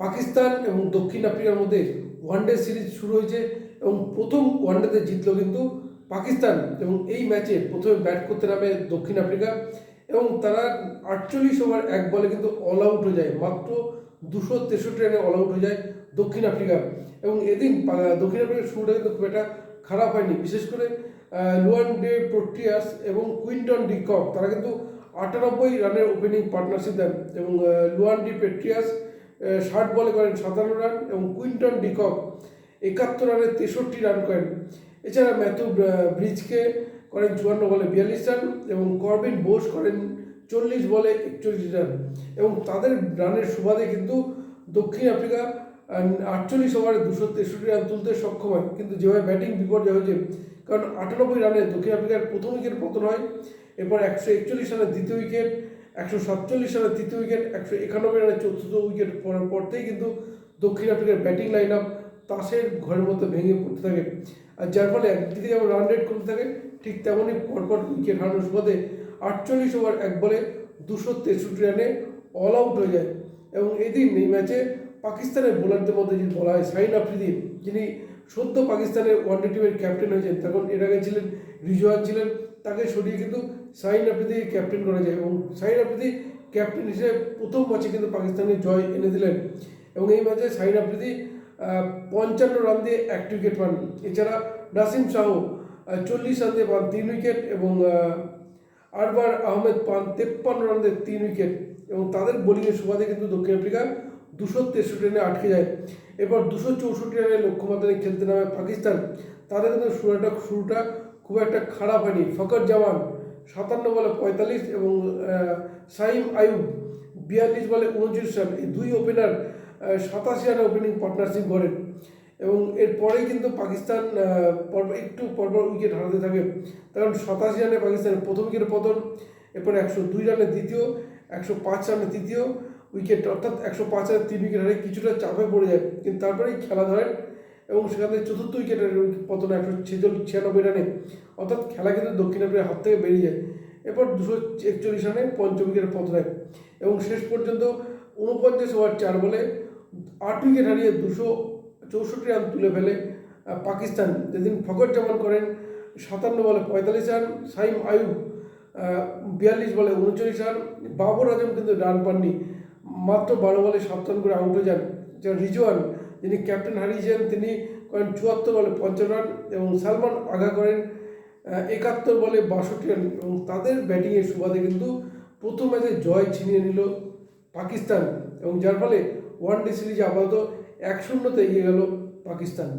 পাকিস্তান এবং দক্ষিণ আফ্রিকার মধ্যে ওয়ানডে সিরিজ শুরু হয়েছে এবং প্রথম ওয়ানডেতে জিতলো কিন্তু পাকিস্তান এবং এই ম্যাচে প্রথমে ব্যাট করতে নামে দক্ষিণ আফ্রিকা এবং তারা আটচল্লিশ ওভার এক বলে কিন্তু অল আউট হয়ে যায়। মাত্র দুশো তেষট্টি রানে অল আউট হয়ে যায় দক্ষিণ আফ্রিকা এবং এদিন দক্ষিণ আফ্রিকার শুরুটা কিন্তু খুব একটা খারাপ হয়নি। বিশেষ করে লুয়ান ডে প্রোটিয়াস এবং কুইন্টন ডিকক তারা কিন্তু আটানব্বই রানের ওপেনিং পার্টনারশিপ দেন এবং লুয়ান ডি পেট্রিয়াস ষাট বলে করেন সাতান্ন রান এবং কুইন্টন ডিকক একাত্তর রানে তেষট্টি রান করেন। এছাড়া ম্যাথু ব্রিজকে করেন চুয়ান্ন বলে বিয়াল্লিশ রান এবং করবিন বোস করেন চল্লিশ বলে একচল্লিশ রান। এবং তাদের রানের সুবাদে কিন্তু দক্ষিণ আফ্রিকা আটচল্লিশ ওভারে দুশো তেষট্টি রান তুলতে সক্ষম হয়। কিন্তু যেভাবে ব্যাটিং বিপর্যয় হয়েছে, কারণ আটানব্বই রানে দক্ষিণ আফ্রিকার প্রথম উইকেট পতন হয়, এরপর একশো একচল্লিশ রানের দ্বিতীয় উইকেট একশো সাতচল্লিশ রানের তৃতীয় উইকেট, একশো একানব্বই রানের চতুর্থ উইকেট পড়ার পরতেই কিন্তু দক্ষিণ আফ্রিকার ব্যাটিং লাইন আপ তাসের ঘরের মধ্যে ভেঙে পড়তে থাকে। আর যার ফলে একদিকে যেমন রান রেট কমতে থাকে, ঠিক তেমনই পরপর উইকেট হারানোর সুবাদে আটচল্লিশ ওভার এক বলে দুশো তেষট্টি রানে অল আউট হয়ে যায়। এবং এদিন এই ম্যাচে পাকিস্তানের বোলারদের মধ্যে যদি বলা হয় সাইন আফ্রিদি, যিনি সদ্য পাকিস্তানের ওয়ানডে টিমের ক্যাপ্টেন হয়েছেন, তখন এর আগে ছিলেন রিজওয়ান ছিলেন তাকে সরিয়ে কিন্তু সাইন আফ্রিদিকে ক্যাপ্টেন করা যায় এবং সাইন আফ্রিদি ক্যাপ্টেন হিসেবে প্রথম ম্যাচে কিন্তু পাকিস্তানকে জয় এনে দিলেন। এবং এই ম্যাচে সাইন আফ্রিদি পঞ্চান্ন রান দিয়ে এক উইকেট পান। এছাড়া নাসিম শাহ চল্লিশ রান দিয়ে পান তিন উইকেট এবং আরবার আহমেদ পান তেপ্পান্ন রান দিয়ে তিন উইকেট এবং তাদের বোলিংয়ের সুবাদে কিন্তু দক্ষিণ আফ্রিকা দুশো তেষট্টি রানে আটকে যায়। এরপর দুশো চৌষট্টি রানের লক্ষ্যমাত্রায় খেলতে নামে পাকিস্তান। তাদের কিন্তু শুরুটা শুরুটা খুব একটা খারাপ হয়নি। ফকর জামান, সাতান্ন বলে পঁয়তাল্লিশ এবং সাইম আয়ুব বিয়াল্লিশ বলে উনত্রিশ রান। এই দুই ওপেনার সাতাশি রানে ওপেনিং পার্টনারশিপ করেন এবং এরপরেই কিন্তু পাকিস্তান পরপর একটু পরপর উইকেট হারাতে থাকে। কারণ সাতাশি রানে পাকিস্তানের প্রথম উইকেটের পতন, এরপর একশো দুই রানে দ্বিতীয়, একশো পাঁচ রানে তৃতীয় উইকেট অর্থাৎ একশো পাঁচ রানে তিন উইকেট হারে কিছুটা চাপে পড়ে যায়। কিন্তু তারপরেই খেলা ধরেন এবং সেখানে চতুর্থ উইকেটের পতন একশো ছেচল্লিশ ছিয়ানব্বই রানে, অর্থাৎ খেলা কিন্তু দক্ষিণ আফ্রিকার হাত থেকে বেরিয়ে যায়। এরপর দুশো একচল্লিশ রানে পঞ্চম উইকেটের পতন হয় এবং শেষ পর্যন্ত উনপঞ্চাশ ওভার চার বলে আট উইকেট হারিয়ে দুশো চৌষট্টি রান তুলে ফেলে পাকিস্তান। যেদিন ফকর জামান করেন, সাতান্ন বলে পঁয়তাল্লিশ রান, সাইম আয়ুব বিয়াল্লিশ বলে উনচল্লিশ রান, বাবর আজম কিন্তু রান পাননি। মাত্র বারো বলে সাত রান করে আউট হয়ে যান যা রিজওয়ান। যিনি ক্যাপ্টেন হারিয়েছেন তিনি করেন চুয়াত্তর বলে পঞ্চান্ন রান এবং সালমান আগা করেন একাত্তর বলে বাষট্টি রান এবং তাদের ব্যাটিংয়ের সুবাদে কিন্তু প্রথম ম্যাচে জয় ছিনিয়ে নিল পাকিস্তান এবং যার ফলে ওয়ান ডে সিরিজে আপাতত এক শূন্যতে এগিয়ে গেল পাকিস্তান।